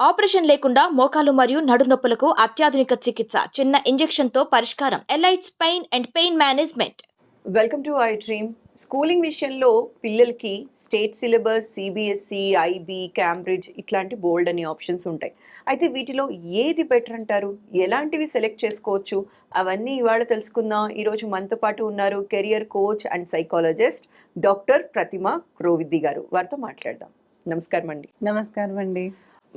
Operation లేకుండా మోకాలు మరియు నడునొప్పులకు అత్యాధునిక చికిత్స. చిన్న ఇంజెక్షన్తో పరిష్కారం. Elites pain and pain management. Welcome to I dream. Schooling విషయంలో పిల్లలకి state syllabus CBSE IB Cambridge ఇట్లాంటి బోల్డ్ అనే ఆప్షన్స్ ఉంటాయి. అయితే వీటిలో ఏది బెటర్ అంటారు? ఎలాంటివి సెలెక్ట్ చేసుకోవచ్చు? అవన్నీ ఇవాళ తెలుసుకుందాం. ఈరోజు మనతో పాటు ఉన్నారు career coach and psychologist doctor Prathima Krovvidi garu. వారితో మాట్లాడదాం. నమస్కారం అండి నమస్కారం అండి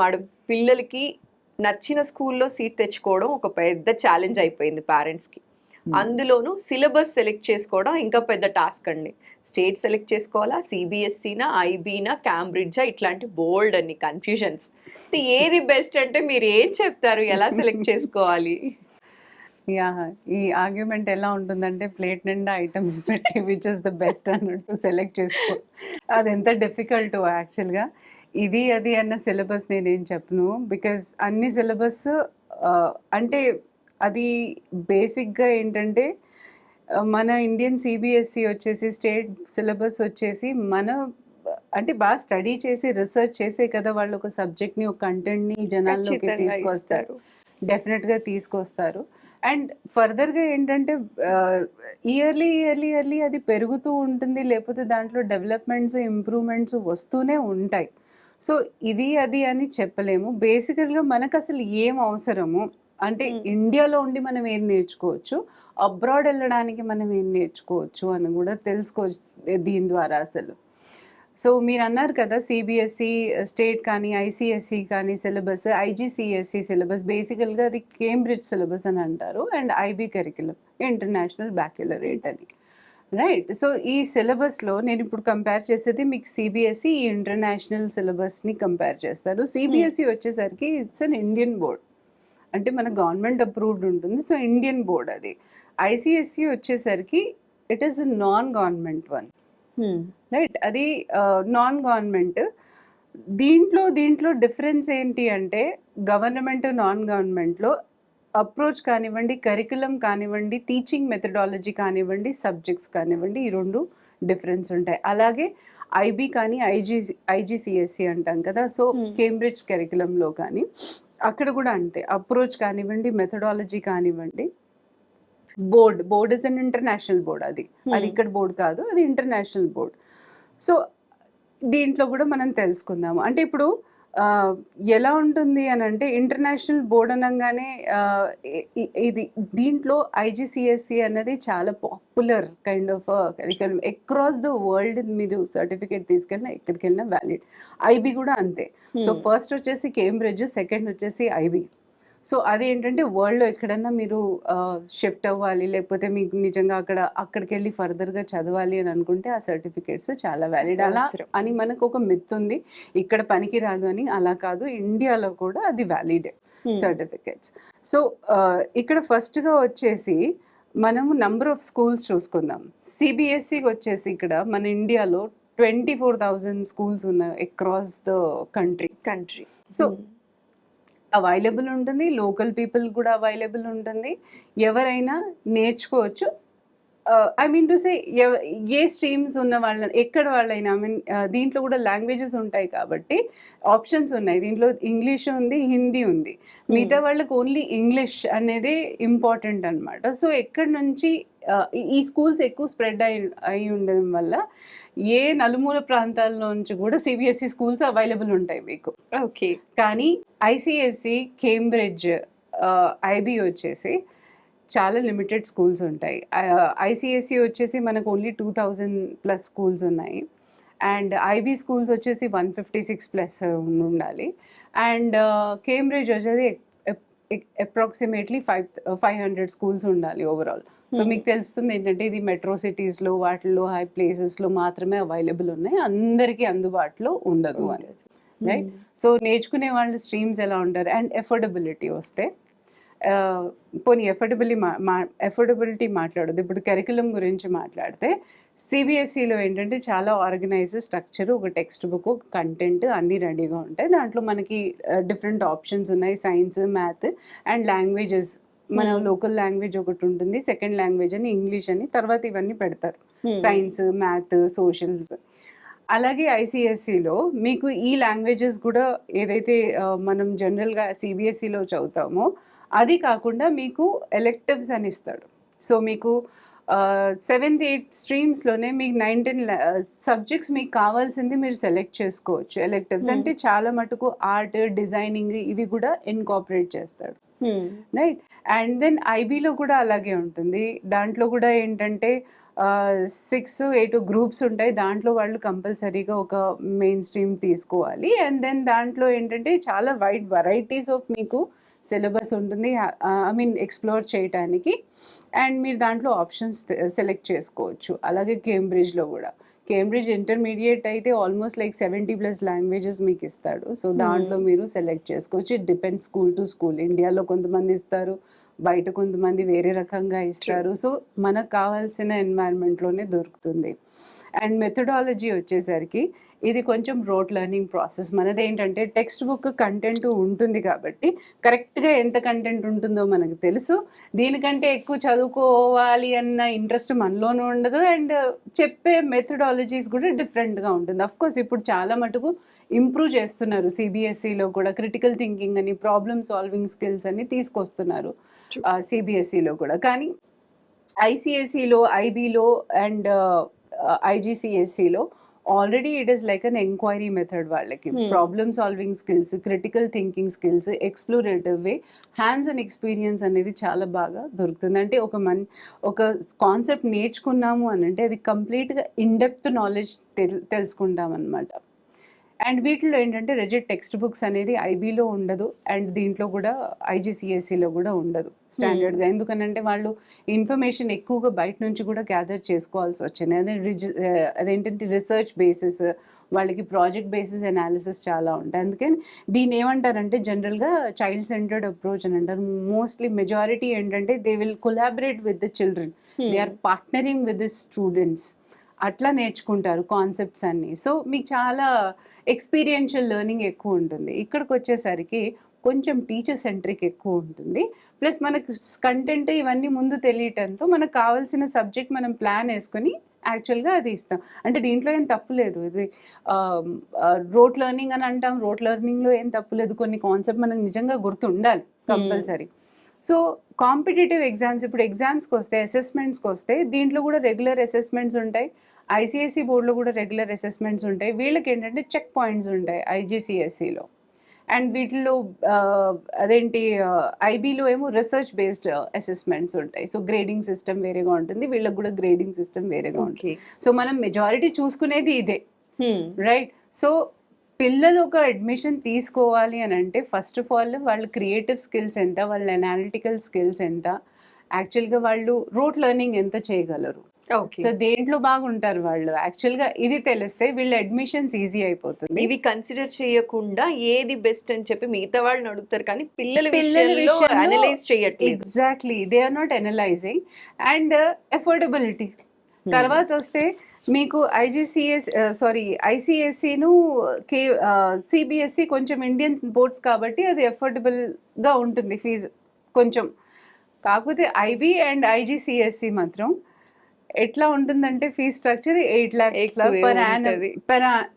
మేడం పిల్లలకి నచ్చిన స్కూల్లో సీట్ తెచ్చుకోవడం ఒక పెద్ద ఛాలెంజ్ అయిపోయింది పేరెంట్స్కి అందులోనూ సిలబస్ సెలెక్ట్ చేసుకోవడం ఇంకా పెద్ద టాస్క్ అండి. స్టేట్ సెలెక్ట్ చేసుకోవాలా సిబిఎస్ఈనా ఐబీనా క్యాంబ్రిడ్జా ఇట్లాంటి బోల్డ్ అన్ని కన్ఫ్యూజన్స్ ఏది బెస్ట్ అంటే మీరు ఏం చెప్తారు? ఎలా సెలెక్ట్ చేసుకోవాలి? యా ఈ ఆర్గ్యుమెంట్ ఎలా ఉంటుందంటే ప్లేట్ నిండా ఐటమ్స్ పెట్టి విచ్ ఇస్ ద బెస్ట్ అన్నట్టు సెలెక్ట్ చేసుకో. అది ఎంత డిఫికల్ట్ యాక్చువల్గా ఇది అది అన్న సిలబస్ నేనేం చెప్పను. బికాజ్ అన్ని సిలబస్ అంటే అది బేసిక్గా ఏంటంటే మన ఇండియన్ సిబిఎస్ఈ వచ్చేసి స్టేట్ సిలబస్ వచ్చేసి మన అంటే బాగా స్టడీ చేసి రీసెర్చ్ చేసే కదా వాళ్ళు ఒక సబ్జెక్ట్ని ఒక కంటెంట్ని జనాల్లోకి తీసుకొస్తారు. డెఫినెట్గా తీసుకొస్తారు. అండ్ ఫర్దర్గా ఏంటంటే ఇయర్లీ ఇయర్లీ ఇయర్లీ అది పెరుగుతూ ఉంటుంది. లేకపోతే దాంట్లో డెవలప్మెంట్స్ ఇంప్రూవ్మెంట్స్ వస్తూనే ఉంటాయి. సో ఇది అది అని చెప్పలేము. బేసికల్గా మనకు అసలు ఏం అవసరము? అంటే. ఇండియాలో ఉండి మనం ఏం నేర్చుకోవచ్చు? అబ్రాడ్ వెళ్ళడానికి మనం ఏం నేర్చుకోవచ్చు అని కూడా తెలుసుకోవచ్చు దీని ద్వారా అసలు. సో మీరు అన్నారు కదా సిబిఎస్ఈ స్టేట్ కానీ ఐసిఎస్సి కానీ సిలబస్ ఐజీసీఎస్సి సిలబస్ బేసికల్గా అది కేంబ్రిడ్జ్ సిలబస్ అని అంటారు. And IB curriculum international baccalaureate అని. రైట్ సో ఈ సిలబస్లో నేను ఇప్పుడు కంపేర్ చేసేది మీకు సిబిఎస్ఈ ఈ ఇంటర్నేషనల్ సిలబస్ని కంపేర్ చేస్తారు సిబిఎస్ఈ వచ్చేసరికి ఇట్స్ అన్ ఇండియన్ బోర్డ్ అంటే మన గవర్నమెంట్ అప్రూవ్డ్ ఉంటుంది. సో ఇండియన్ బోర్డ్ అది. ఐసిఎస్సి వచ్చేసరికి it is non government one right అది నాన్ గవర్నమెంట్ దీంట్లో దీంట్లో డిఫరెన్స్ ఏంటి అంటే గవర్నమెంట్ నాన్ గవర్నమెంట్లో అప్రోచ్ కానివ్వండి కరికులం కానివ్వండి టీచింగ్ మెథడాలజీ కానివ్వండి సబ్జెక్ట్స్ కానివ్వండి ఈ రెండు డిఫరెన్స్ ఉంటాయి. అలాగే ఐబీ కానీ ఐజీ ఐజీసీఎస్సి అంటాం కదా సో Hmm. కేంబ్రిడ్జ్ కరికులంలో కానీ అక్కడ కూడా అంతే. అప్రోచ్ కానివ్వండి మెథడాలజీ కానివ్వండి board board is an international board అది. అది ఇక్కడ బోర్డు కాదు అది ఇంటర్నేషనల్ బోర్డ్. సో దీంట్లో కూడా మనం తెలుసుకుందాము. అంటే ఇప్పుడు ఎలా ఉంటుంది అని అంటే ఇంటర్నేషనల్ బోర్డ్ అనగానే ఇది దీంట్లో ఐజీసీఎస్సి అనేది చాలా popular kind of curriculum across the world మీరు సర్టిఫికేట్ తీసుకెళ్ళినా ఎక్కడికి వెళ్ళినా వ్యాలిడ్ ఐబీ కూడా అంతే. సో ఫస్ట్ వచ్చేసి కేంబ్రిడ్జ్ సెకండ్ వచ్చేసి ఐబీ సో అది ఏంటంటే వరల్డ్లో ఎక్కడన్నా మీరు షిఫ్ట్ అవ్వాలి లేకపోతే మీకు నిజంగా అక్కడ అక్కడికి వెళ్ళి ఫర్దర్గా చదవాలి అని అనుకుంటే ఆ సర్టిఫికేట్స్ చాలా వ్యాలిడ్. అలా. అని మనకు ఒక మిత్ ఉంది. ఇక్కడ పనికి రాదు అని అలా కాదు. ఇండియాలో కూడా అది వ్యాలిడ్ సర్టిఫికేట్స్. సో ఇక్కడ ఫస్ట్గా వచ్చేసి మనము నంబర్ ఆఫ్ స్కూల్స్ చూసుకుందాం. సిబిఎస్సికి వచ్చేసి ఇక్కడ మన ఇండియాలో ట్వంటీ ఫోర్ థౌజండ్ స్కూల్స్ ఉన్నాయి across the country. Country. So available ఉంటుంది లోకల్ పీపుల్ కూడా అవైలబుల్ ఉంటుంది. ఎవరైనా నేర్చుకోవచ్చు. I mean to say a streams ఉన్న వాళ్ళ ఎక్కడ వాళ్ళైనా ఐ మీన్ దీంట్లో కూడా లాంగ్వేజెస్ ఉంటాయి కాబట్టి ఆప్షన్స్ ఉన్నాయి. దీంట్లో ఇంగ్లీష్ ఉంది హిందీ ఉంది. మిగతా వాళ్ళకి ఓన్లీ ఇంగ్లీష్ అనేది ఇంపార్టెంట్ అనమాట సో ఎక్కడి నుంచి ఈ- ఈ స్కూల్స్ ఎక్కువ స్ప్రెడ్ అయి అయి ఉండడం వల్ల ఏ నలుమూల ప్రాంతాల నుంచి కూడా సిబిఎస్ఈ స్కూల్స్ అవైలబుల్ ఉంటాయి మీకు. ఓకే కానీ ఐసిఎస్సి కేంబ్రిడ్జ్ ఐబీ వచ్చేసి చాలా లిమిటెడ్ స్కూల్స్ ఉంటాయి. ఐసిఎస్సి వచ్చేసి మనకు only two thousand plus schools ఉన్నాయి. అండ్ ఐబీ స్కూల్స్ వచ్చేసి వన్ ఫిఫ్టీ సిక్స్ ప్లస్ ఉండాలి. అండ్ కేంబ్రిడ్జ్ వచ్చేసి approximately five five hundred schools ఉండాలి ఓవరాల్. So Hmm. మీకు తెలుస్తుంది ఏంటంటే ఇది మెట్రో సిటీస్లో వాటిల్లో హై ప్లేసెస్లో మాత్రమే అవైలబుల్ ఉన్నాయి. అందరికీ అందుబాటులో ఉండదు అని. Right? సో నేర్చుకునే వాళ్ళ స్ట్రీమ్స్ ఎలా ఉంటారు? అండ్ ఎఫోర్డబిలిటీ వస్తే పోనీ ఎఫోర్డబిలిటీ మా ఎఫోర్డబిలిటీ మాట్లాడదు ఇప్పుడు కరికులం గురించి మాట్లాడితే సిబిఎస్ఈలో ఏంటంటే చాలా ఆర్గనైజ్ స్ట్రక్చర్ ఒక టెక్స్ట్ బుక్ కంటెంట్ అన్నీ రెడీగా ఉంటాయి. దాంట్లో మనకి డిఫరెంట్ ఆప్షన్స్ ఉన్నాయి. సైన్స్ మ్యాథ్ అండ్ లాంగ్వేజెస్ మన Hmm. లోకల్ లాంగ్వేజ్ ఒకటి ఉంటుంది. సెకండ్ లాంగ్వేజ్ అని ఇంగ్లీష్ అని తర్వాత ఇవన్నీ పెడతారు. సైన్స్ మ్యాథ్ సోషల్స్ అలాగే ఐసిఎస్సిలో మీకు ఈ లాంగ్వేజెస్ కూడా ఏదైతే మనం జనరల్గా సిబిఎస్ఈలో చదువుతామో అది కాకుండా మీకు ఎలెక్టివ్స్ అని ఇస్తాడు. సో మీకు సెవెంత్ ఎయిత్ స్ట్రీమ్స్లోనే మీకు నైన్ టెన్ సబ్జెక్ట్స్ మీకు కావాల్సింది మీరు సెలెక్ట్ చేసుకోవచ్చు. Electives Hmm. అంటే చాలా మటుకు ఆర్ట్ డిజైనింగ్ ఇవి కూడా ఇన్కాపరేట్ చేస్తాడు. రైట్ అండ్ దెన్ ఐబీలో కూడా అలాగే ఉంటుంది. దాంట్లో కూడా ఏంటంటే సిక్స్ ఎయిట్ గ్రూప్స్ ఉంటాయి. దాంట్లో వాళ్ళు కంపల్సరీగా ఒక మెయిన్ స్ట్రీమ్ తీసుకోవాలి. అండ్ దెన్ దాంట్లో ఏంటంటే చాలా వైడ్ వెరైటీస్ ఆఫ్ మీకు సిలబస్ ఉంటుంది. ఐ మీన్ ఎక్స్ప్లోర్ చేయడానికి అండ్ మీరు దాంట్లో ఆప్షన్స్ సెలెక్ట్ చేసుకోవచ్చు. అలాగే కేంబ్రిడ్జ్లో కూడా. కేంబ్రిడ్జ్ ఇంటర్మీడియట్ అయితే almost like seventy plus languages మీకు ఇస్తాడు. సో దాంట్లో మీరు సెలెక్ట్ చేసుకోవచ్చు. It depend school to school ఇండియాలో కొంతమంది ఇస్తారు. బయట కొంతమంది వేరే రకంగా ఇస్తారు. సో మనకు కావాల్సిన ఎన్వైరన్మెంట్లోనే దొరుకుతుంది. అండ్ మెథడాలజీ వచ్చేసరికి ఇది కొంచెం రోట్ లెర్నింగ్ ప్రాసెస్ మనది ఏంటంటే టెక్స్ట్ బుక్ కంటెంట్ ఉంటుంది కాబట్టి కరెక్ట్గా ఎంత కంటెంట్ ఉంటుందో మనకు తెలుసు. దీనికంటే ఎక్కువ చదువుకోవాలి అన్న ఇంట్రెస్ట్ మనలోనూ ఉండదు. అండ్ చెప్పే మెథడాలజీస్ కూడా డిఫరెంట్గా ఉంటుంది. అఫ్ కోర్స్ ఇప్పుడు చాలా మటుకు ఇంప్రూవ్ చేస్తున్నారు సిబిఎస్ఈలో కూడా క్రిటికల్ థింకింగ్ అని ప్రాబ్లమ్ సాల్వింగ్ స్కిల్స్ అని తీసుకొస్తున్నారు సిబిఎస్ఈలో కూడా. కానీ ఐసిఎస్ఈలో ఐబీలో and ఐజీసీఎస్ఈలో already it is like an enquiry method వాళ్ళకి. Problem solving skills critical thinking skills explorative way hands and experience అనేది చాలా బాగా దొరుకుతుంది. అంటే ఒక మన్ ఒక కాన్సెప్ట్ నేర్చుకున్నాము అని అంటే అది కంప్లీట్గా ఇన్డెప్త్ నాలెడ్జ్ తెల్ తెలుసుకుంటాం అనమాట అండ్ వీటిలో ఏంటంటే రెజెట్ టెక్స్ట్ బుక్స్ అనేది ఐబీలో ఉండదు అండ్ దీంట్లో కూడా ఐజీసీఎస్సీలో కూడా ఉండదు స్టాండర్డ్గా ఎందుకనంటే వాళ్ళు ఇన్ఫర్మేషన్ ఎక్కువగా బయట నుంచి కూడా గ్యాదర్ చేసుకోవాల్సి వచ్చింది. అదే రిజ- అదేంటంటే రీసెర్చ్ బేసిస్ వాళ్ళకి ప్రాజెక్ట్ బేసిస్ అనాలిసిస్ చాలా ఉంటాయి. అందుకని దీన్ని ఏమంటారంటే జనరల్గా చైల్డ్ సెంటర్డ్ అప్రోచ్ అని అంటారు. మోస్ట్లీ మెజారిటీ ఏంటంటే they will collaborate with the children they are partnering with the students అట్లా నేర్చుకుంటారు కాన్సెప్ట్స్ అన్నీ. సో మీకు చాలా ఎక్స్పీరియన్షియల్ లెర్నింగ్ ఎక్కువ ఉంటుంది. ఇక్కడికి వచ్చేసరికి కొంచెం టీచర్ సెంట్రిక్ ఎక్కువ ఉంటుంది. ప్లస్ మనకు కంటెంట్ ఇవన్నీ ముందు తెలియటంతో మనకు కావాల్సిన సబ్జెక్ట్ మనం ప్లాన్ వేసుకొని యాక్చువల్గా అది ఇస్తాం. అంటే దీంట్లో ఏం తప్పు లేదు. ఇది రోట్ లెర్నింగ్ అని అంటాం. రోట్ లెర్నింగ్లో ఏం తప్పు లేదు. కొన్ని కాన్సెప్ట్ మనకు నిజంగా గుర్తు ఉండాలి కంపల్సరీ సో కాంపిటేటివ్ ఎగ్జామ్స్ ఇప్పుడు ఎగ్జామ్స్కి వస్తే అసెస్మెంట్స్కి వస్తే దీంట్లో కూడా రెగ్యులర్ అసెస్మెంట్స్ ఉంటాయి. ఐసిఎస్సి బోర్డులో కూడా రెగ్యులర్ అసెస్మెంట్స్ ఉంటాయి. వీళ్ళకి ఏంటంటే చెక్ పాయింట్స్ ఉంటాయి ఐజీసీఎస్సిలో అండ్ వీటిలో అదేంటి ఐబీలో ఏమో రీసెర్చ్ బేస్డ్ అసెస్మెంట్స్ ఉంటాయి. సో గ్రేడింగ్ సిస్టమ్ వేరేగా ఉంటుంది. వీళ్ళకి కూడా గ్రేడింగ్ సిస్టమ్ వేరేగా ఉంటుంది. సో మనం మెజారిటీ చూసుకునేది ఇదే. రైట్ సో పిల్లలు ఒక అడ్మిషన్ తీసుకోవాలి అని అంటే ఫస్ట్ ఆఫ్ ఆల్ వాళ్ళ క్రియేటివ్ స్కిల్స్ ఎంత వాళ్ళ అనాలిటికల్ స్కిల్స్ ఎంత యాక్చువల్గా వాళ్ళు రూట్ లెర్నింగ్ ఎంత చేయగలరు. సో దేంట్లో బాగుంటారు వాళ్ళు? యాక్చువల్గా ఇది తెలిస్తే వీళ్ళ అడ్మిషన్స్ ఈజీ అయిపోతుంది. ఇవి కన్సిడర్ చేయకుండా ఏది బెస్ట్ అని చెప్పి మిగతా వాళ్ళని అడుగుతారు కానీ పిల్లల అనలైజ్ చేయట్లేదు. Exactly they are not analysing and affordability Hmm. తర్వాత వస్తే మీకు ఐజీసీఎస్ సారీ ఐసిఎస్సిను కే సిబిఎస్సి కొంచెం ఇండియన్ బోర్డ్స్ కాబట్టి అది అఫోర్డబుల్గా ఉంటుంది ఫీజు కొంచెం. కాకపోతే ఐబీ అండ్ ఐజీసీఎస్సి మాత్రం. ఎట్లా ఉంటుందంటే fee structure eight lakhs per annum.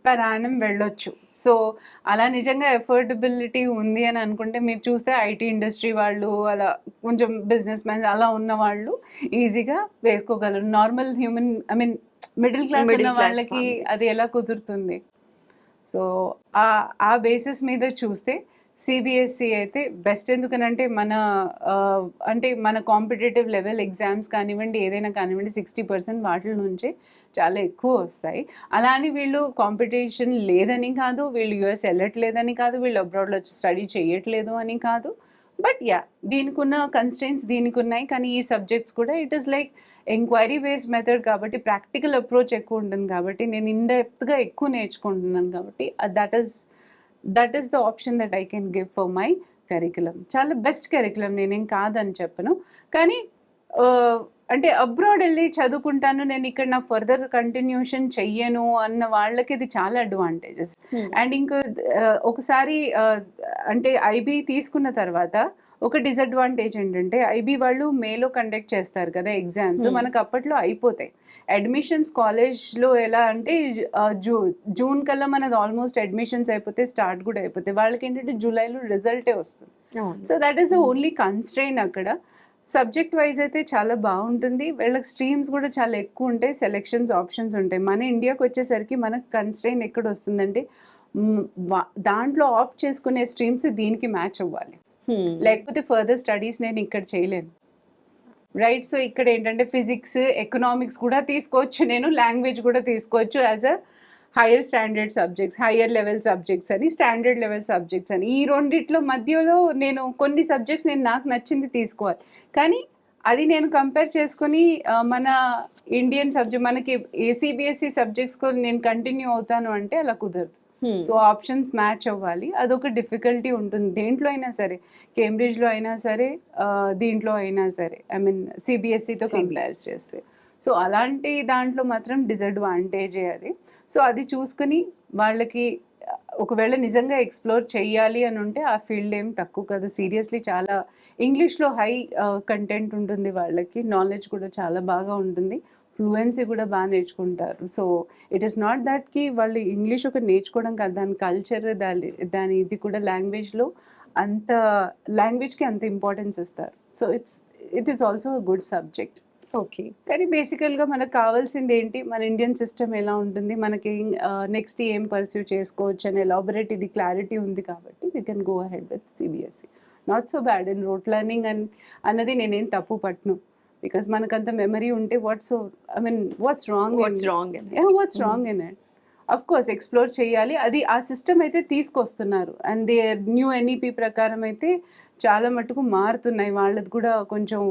Per annum వెళ్ళొచ్చు సో అలా నిజంగా ఎఫోర్డబిలిటీ ఉంది అని అనుకుంటే మీరు చూస్తే ఐటీ ఇండస్ట్రీ వాళ్ళు అలా కొంచెం బిజినెస్ మ్యాన్స్ అలా ఉన్న వాళ్ళు ఈజీగా వేసుకోగలరు normal human I mean middle class ఉన్న వాళ్ళకి. అది ఎలా కుదురుతుంది సో ఆ ఆ బేసిస్ మీద చూస్తే సిబిఎస్ఈ అయితే బెస్ట్ ఎందుకనంటే మన అంటే మన కాంపిటేటివ్ లెవెల్ ఎగ్జామ్స్ కానివ్వండి ఏదైనా కానివ్వండి సిక్స్టీ పర్సెంట్ వాటి నుంచే చాలా ఎక్కువ వస్తాయి. అలా అని వీళ్ళు కాంపిటీషన్ లేదని కాదు వీళ్ళు యుఎస్ వెళ్ళట్లేదని కాదు వీళ్ళు అబ్రాడ్లో వచ్చి స్టడీ చేయట్లేదు అని కాదు. బట్ యా దీనికి ఉన్న కన్స్టెంట్స్ దీనికి ఉన్నాయి కానీ ఈ సబ్జెక్ట్స్ కూడా it is like enquiry based method కాబట్టి ప్రాక్టికల్ అప్రోచ్ ఎక్కువ ఉంటుంది కాబట్టి నేను ఇన్ డెప్త్గా ఎక్కువ నేర్చుకుంటున్నాను కాబట్టి uh, that is that is the option that I can give for my curriculum చాలా బెస్ట్ కరికులం నేనేం కాదని చెప్పను. కానీ అంటే అబ్రాడ్ వెళ్ళి చదువుకుంటాను నేను ఇక్కడ నా ఫర్దర్ కంటిన్యూషన్ చెయ్యను అన్న వాళ్ళకి ఇది చాలా అడ్వాంటేజెస్. అండ్ ఇంకో ఒకసారి అంటే ఐబీ తీసుకున్న తర్వాత ఒక డిసడ్వాంటేజ్ ఏంటంటే ఐబీ వాళ్ళు మేలో కండక్ట్ చేస్తారు కదా ఎగ్జామ్స్ Hmm. మనకు అప్పట్లో అయిపోతాయి. అడ్మిషన్స్ కాలేజ్లో ఎలా అంటే జూ జూన్ కల్లా మనది ఆల్మోస్ట్ అడ్మిషన్స్ అయిపోతే స్టార్ట్ కూడా అయిపోతాయి. వాళ్ళకి ఏంటంటే జూలైలో రిజల్టే వస్తుంది. So that is the Hmm. Only constraint అక్కడ. సబ్జెక్ట్ వైజ్ అయితే చాలా బాగుంటుంది. వీళ్ళకి స్ట్రీమ్స్ కూడా చాలా ఎక్కువ ఉంటాయి. సెలెక్షన్స్ ఆప్షన్స్ ఉంటాయి. మన ఇండియాకి వచ్చేసరికి మనకు కన్స్ట్రెయిన్ ఎక్కడ వస్తుందంటే దాంట్లో ఆప్ట్ చేసుకునే స్ట్రీమ్స్ దీనికి మ్యాచ్ అవ్వాలి. లేకపోతే ఫర్దర్ స్టడీస్ నేను ఇక్కడ చేయలేను. రైట్ సో ఇక్కడ ఏంటంటే ఫిజిక్స్ ఎకనామిక్స్ కూడా తీసుకోవచ్చు. నేను లాంగ్వేజ్ కూడా తీసుకోవచ్చు as a higher standard subjects higher level subjects అని స్టాండర్డ్ లెవెల్ సబ్జెక్ట్స్ అని ఈ రెండిట్లో మధ్యలో నేను కొన్ని సబ్జెక్ట్స్ నేను నాకు నచ్చింది తీసుకోవాలి. కానీ అది నేను కంపేర్ చేసుకొని మన ఇండియన్ సబ్జెక్ట్ మనకి ఏసీబీఎస్ఈ సబ్జెక్ట్స్ నేను కంటిన్యూ అవుతాను అంటే అలా కుదరదు. సో ఆప్షన్స్ మ్యాచ్ అవ్వాలి. అదొక డిఫికల్టీ ఉంటుంది. దేంట్లో అయినా సరే కేంబ్రిడ్జ్లో అయినా సరే దీంట్లో అయినా సరే ఐ మీన్ సిబిఎస్ఈతో కంపేర్. చేస్తే. సో అలాంటి దాంట్లో మాత్రం డిసడ్వాంటేజే అది. సో అది చూసుకుని వాళ్ళకి ఒకవేళ నిజంగా ఎక్స్ప్లోర్ చేయాలి అని ఉంటే ఆ ఫీల్డ్ ఏం తక్కువ కాదు. సీరియస్లీ చాలా ఇంగ్లీష్లో హై కంటెంట్ ఉంటుంది వాళ్ళకి నాలెడ్జ్ కూడా చాలా బాగా ఉంటుంది. ఫ్లూయెన్సీ కూడా బాగా నేర్చుకుంటారు. సో ఇట్ ఈస్ నాట్ దాట్కి వాళ్ళు ఇంగ్లీష్ ఒక నేర్చుకోవడం కాదు. దాని కల్చర్ దాని దాని ఇది కూడా లాంగ్వేజ్లో అంత లాంగ్వేజ్కి అంత ఇంపార్టెన్స్ ఇస్తారు. So it's it is also a good subject. Okay. కానీ బేసికల్గా మనకు కావాల్సింది ఏంటి మన ఇండియన్ సిస్టమ్ ఎలా ఉంటుంది? మనకి నెక్స్ట్ ఏం పర్సూ చేసుకోవచ్చు అని ఎలాబరేట్ ఇది క్లారిటీ ఉంది కాబట్టి we can go ahead with CBSE not so bad in rote learning అని అన్నది నేనేం తప్పు పట్టను బికాస్ మనకంత మెమరీ ఉంటే what's I mean what's wrong what's wrong what's wrong in it of course explore చేయాలి. అది ఆ సిస్టమ్ అయితే తీసుకొస్తున్నారు. అండ్ దే న్యూ ఎన్ఈపి ప్రకారం అయితే చాలా మటుకు మారుతున్నాయి. వాళ్ళది కూడా కొంచెం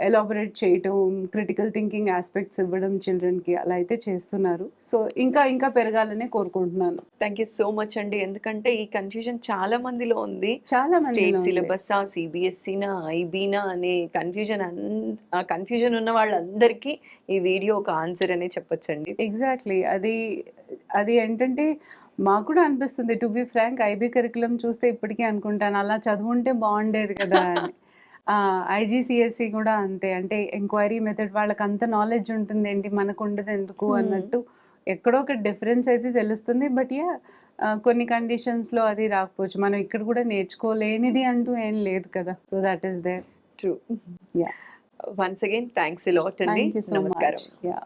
ఎలాబరేట్ చేయటం క్రిటికల్ థింకింగ్ ఆస్పెక్ట్స్ ఇవ్వడం చిల్డ్రన్కి అలా అయితే చేస్తున్నారు. సో ఇంకా ఇంకా పెరగాలనే కోరుకుంటున్నాను. థ్యాంక్ యూ సో మచ్ అండి. ఎందుకంటే ఈ కన్ఫ్యూజన్ చాలా మందిలో ఉంది. చాలా స్టేట్ మంది సిలబస్ సిబిఎస్ఈనా ఐబీనా అనే కన్ఫ్యూజన్ ఆ కన్ఫ్యూజన్ ఉన్న వాళ్ళందరికీ ఈ వీడియో ఒక ఆన్సర్ అనే చెప్పొచ్చండి. ఎగ్జాక్ట్లీ అది అది ఏంటంటే మాకు కూడా అనిపిస్తుంది. To be frank IB curriculum చూస్తే ఇప్పటికీ అనుకుంటాను. అలా చదువుంటే బాగుండేది కదా అని. ఐజీసీఎస్సి కూడా అంతే. అంటే ఎంక్వైరీ మెథడ్ వాళ్ళకి అంత నాలెడ్జ్ ఉంటుంది. ఏంటి? మనకు ఉండదు ఎందుకు. అన్నట్టు ఎక్కడో ఒక డిఫరెన్స్ అయితే తెలుస్తుంది. బట్ యా కొన్ని కండిషన్స్లో అది రాకపోవచ్చు. మనం ఇక్కడ కూడా నేర్చుకోలేనిది అంటూ ఏం లేదు కదా. So that is there true Yeah. Once again thanks lot అండి. యూ నమస్కారం. యా